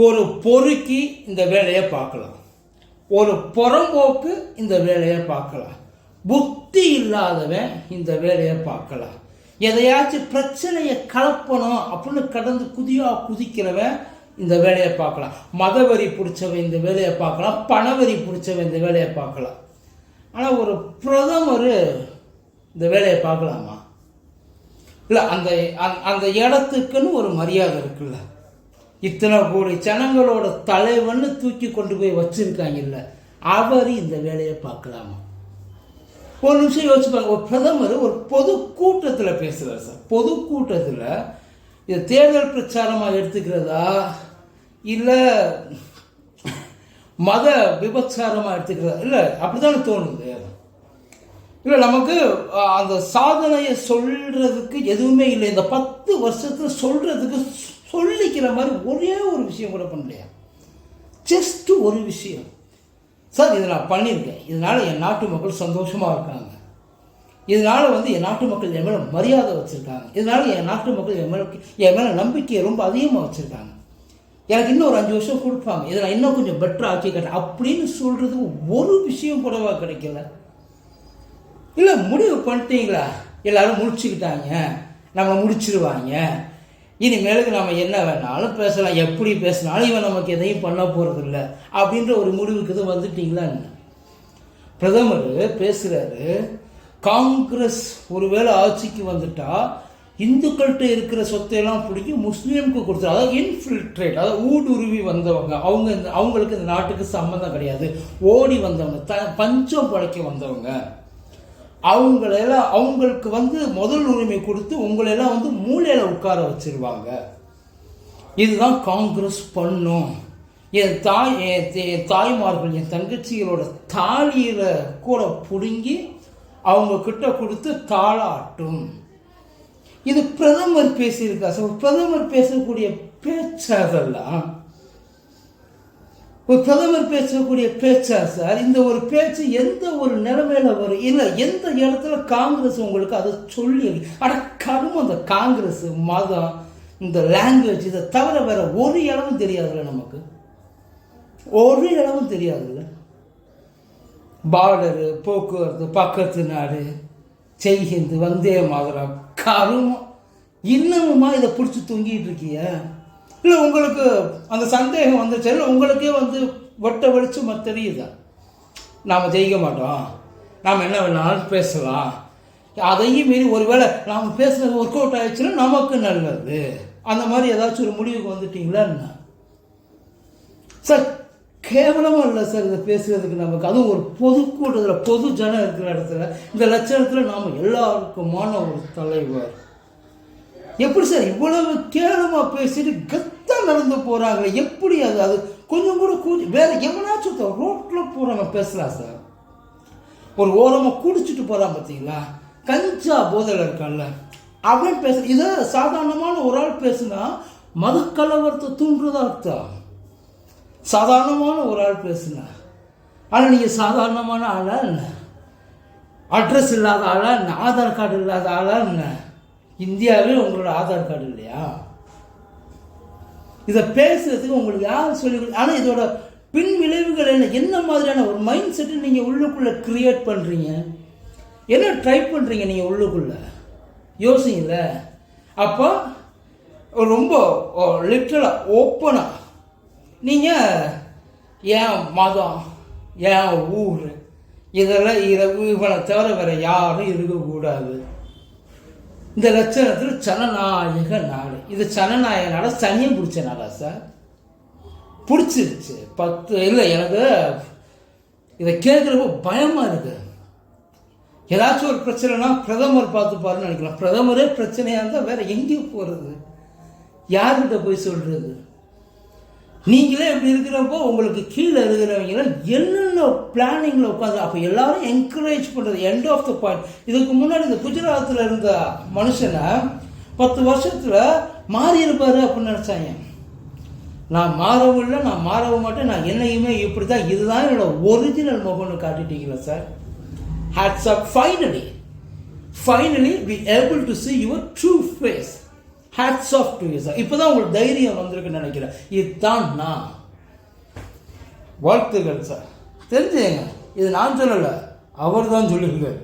ஒரு பொறுக்கி இந்த வேலையை பார்க்கலாம். ஒரு புறம்போக்கு இந்த வேலையை பார்க்கலாம். புத்தி இல்லாதவன் இந்த வேலையை பார்க்கலாம். எதையாச்சும் பிரச்சனையை கலப்பணும் அப்படின்னு கடந்து குதியா குதிக்கிறவன் இந்த வேலையை பார்க்கலாம். மதவரி பிடிச்சவன் இந்த வேலையை பார்க்கலாம். பணவரி பிடிச்சவன் இந்த வேலையை பார்க்கலாம். ஆனால் ஒரு பிரதமர் இந்த வேலையை பார்க்கலாமா? இல்லை அந்த அந்த- அந்த இடத்துக்குன்னு ஒரு மரியாதை இருக்குல்ல. இத்தனை கோடி ஜனங்களோட தலைவன்னு தூக்கி கொண்டு போய் வச்சுருக்காங்கல்ல அவர் இந்த வேலையை பார்க்கலாமா? ஒரு நிமிஷம் யோசிப்பாங்க ஒரு பிரதமர் ஒரு பொது கூட்டத்தில் பேசுகிறார் சார். பொது கூட்டத்தில் இது தேர்தல் பிரச்சாரமாக எடுத்துக்கிறதா? இல்லை மத விபச்சாரமாக எடுத்துக்கிறதா? இல்லை அப்படிதானே தோணுது? இல்லை நமக்கு அந்த சாதனையை சொல்கிறதுக்கு எதுவுமே இல்லை. இந்த பத்து வருஷத்தில் சொல்கிறதுக்கு சொல்லிக்கிற மாதிரி ஒரே ஒரு விஷயம் கூட பண்ணலையா? ஜஸ்ட்டு ஒரு விஷயம். சார் இதை நான் பண்ணியிருக்கேன். இதனால் என் நாட்டு மக்கள் சந்தோஷமாக இருக்காங்க. இதனால் வந்து என் நாட்டு மக்கள் என் மேலே மரியாதை வச்சுருக்காங்க. இதனால் என் நாட்டு மக்கள் என் மேலே என் மேலே நம்பிக்கையை ரொம்ப அதிகமாக வச்சுருக்காங்க. எனக்கு இன்னும் ஒரு அஞ்சு வருஷம் கொடுப்பாங்க. இதை நான் இன்னும் கொஞ்சம் பெட்டராக ஆக்கி அப்படின்னு சொல்றதுக்கு ஒரு விஷயம் கூடவா கிடைக்கல? இல்லை முடிவு பண்ணிட்டீங்களா? எல்லோரும் முடிச்சுக்கிட்டாங்க. நம்ம முடிச்சிருவாங்க. இனிமேலுக்கு நம்ம என்ன வேணாலும் பேசலாம். எப்படி பேசினாலும் இவன் நமக்கு எதையும் பண்ண போகிறது இல்லை அப்படின்ற ஒரு முடிவுக்கு இது வந்துட்டிங்களா என்ன? பிரதமர் பேசுகிறாரு காங்கிரஸ் ஒருவேளை ஆட்சிக்கு வந்துட்டா இந்துக்கள்கிட்ட இருக்கிற சொத்தையெல்லாம் பிடிக்கி முஸ்லீமுக்கு கொடுத்துரு அதாவது இன்ஃபில்ட்ரேட் அதாவது ஊடுருவி வந்தவங்க. அவங்க இந்த அவங்களுக்கு இந்த நாட்டுக்கு சம்மந்தம் கிடையாது. ஓடி வந்தவங்க த பஞ்சம் பழைக்க வந்தவங்க. அவங்களெல்லாம் அவங்களுக்கு வந்து முதல் உரிமை கொடுத்து உங்களெல்லாம் வந்து மூலையில் உட்கார வச்சுருவாங்க. இதுதான் காங்கிரஸ் பண்ணும். என் தாய் என் என் தாய்மார்கள் என் தங்கச்சிகளோட தாலியில் கூட பிடுங்கி அவங்க கிட்ட கொடுத்து தாளாட்டும். இது பிரதமர் பேசியிருக்கா சார் பிரதமர் பேசக்கூடிய பேச்சு அதெல்லாம் ஒரு பிரதமர் பேசக்கூடிய பேச்சா சார்? இந்த ஒரு பேச்சு எந்த ஒரு நிலைமையில வரும்? இல்லை எந்த இடத்துல காங்கிரஸ் உங்களுக்கு அதை சொல்லி அட கரும அந்த காங்கிரஸ் மதம் இந்த லாங்குவேஜ் இதை தவிர வேற ஒரு இடமும் தெரியாதுல்ல நமக்கு. ஒரு இடமும் தெரியாதுல்ல. பார்டரு போக்குவரத்து பக்கத்து நாடு செய்கிந்து வந்தே மாதிரம் கருமம். இன்னமுமா இதை பிடிச்சி தூங்கிட்டு இருக்கியா? இல்லை உங்களுக்கு அந்த சந்தேகம் வந்துச்சு? இல்லை உங்களுக்கே வந்து வெட்ட வெளிச்சமா தெரியுதா? நாம் ஜெயிக்க மாட்டோம். நாம் என்ன வேணாலும் பேசலாம். அதையும் மீறி ஒருவேளை நாம் பேசுனது ஒர்க் அவுட் ஆயிடுச்சுன்னா நமக்கு நல்லது. அந்த மாதிரி ஏதாச்சும் ஒரு முடிவுக்கு வந்துட்டீங்களா என்ன? சார் கேவலமாக இல்லை சார் இதை பேசுகிறதுக்கு நமக்கு. அதுவும் ஒரு பொதுக்கூட்டத்தில் பொது ஜனம் இருக்கிற இடத்துல இந்த லட்சணத்தில் நாம் எல்லாருக்குமான ஒரு தலைவர். எப்படி சார் இவ்வளவு கேவலமாக பேசிட்டு கத்தா நடந்து போகிறாங்க எப்படி அது அது கொஞ்சம் கூட கூ வேற எவனாச்சும் ரோட்டில் போகிறவங்க பேசலாம் சார். ஒரு ஓரமாக குடிச்சிட்டு போகிறான் பார்த்தீங்களா கஞ்சா போதையில் இருக்கான்ல. அவன் பேச இதை சாதாரணமான ஒரு ஆள் பேசுனா மதுக்கலவரத்தை தூண்டுறதா அர்த்தம். சாதாரணமான ஒரு ஆள் பேசுனா. ஆனால் நீங்கள் சாதாரணமான ஆளா என்ன? அட்ரஸ் இல்லாத ஆளா என்ன? ஆதார் கார்டு இல்லாத ஆளா என்ன? இந்தியாவில் உங்களோட ஆதார் கார்டு இல்லையா? இதை பேசுறதுக்கு உங்களுக்கு யார் சொல்லி ஆனால் இதோட பின் விளைவுகள் என்ன? என்ன மாதிரியான ஒரு மைண்ட் செட்டு நீங்கள் உள்ளுக்குள்ளே கிரியேட் பண்ணுறீங்க என்ன ட்ரை பண்ணுறீங்க நீங்கள் உள்ளுக்குள்ளே? யோசிங்கல அப்போ ரொம்ப லிட்ரலாக ஓப்பனாக நீங்கள் ஏன் மதம் ஏன் ஊர் இதெல்லாம் இதை இவனை தவிர வேறு யாரும் இருக்கக்கூடாது. இந்த லட்சணத்தில் ஜனநாயக நாடு. இது சனநாயக நாடா சனியும் பிடிச்ச நாடா சார்? பிடிச்சிருச்சு. பத்து இல்லை எனக்கு இதை கேட்குறப்ப பயமாக இருக்கு. ஏதாச்சும் ஒரு பிரச்சனைனா பிரதமர் பார்த்துப்பாருன்னு நினைக்கலாம். பிரதமரே பிரச்சனையாக இருந்தால் வேறு எங்கேயும் போகிறது யார்கிட்ட போய் சொல்கிறது நீங்களே இப்படி இருக்கிறப்போ உங்களுக்கு கீழே இருக்கிறவங்க என்னென்ன பிளானிங்கில் உட்காந்து அப்போ எல்லாரும் என்கரேஜ் பண்ணுறது எண்ட் ஆஃப் த பாயிண்ட் இதுக்கு முன்னாடி இந்த குஜராத்தில் இருந்த மனுஷனை பத்து வருஷத்தில் மாறி இருப்பாரு அப்படின்னு நினச்சாங்க. நான் மாறவும் இல்லை நான் மாறவும் மாட்டேன் நான் என்னையுமே இப்படி தான் இதுதான் என்னோடய ஒரிஜினல் முகம்னு காட்டிட்டீங்களா sir. Hats up finally finally we able to see your true face hats off to you sir உங்களுக்கு தைரியம் வந்திருக்குன்னு நினைக்கிறேன். இதுதான் நான். வாழ்த்துக்கள் சார் தெரிஞ்சுங்க இது நான் சொல்லலை. அவர் தான் சொல்லியிருக்காரு.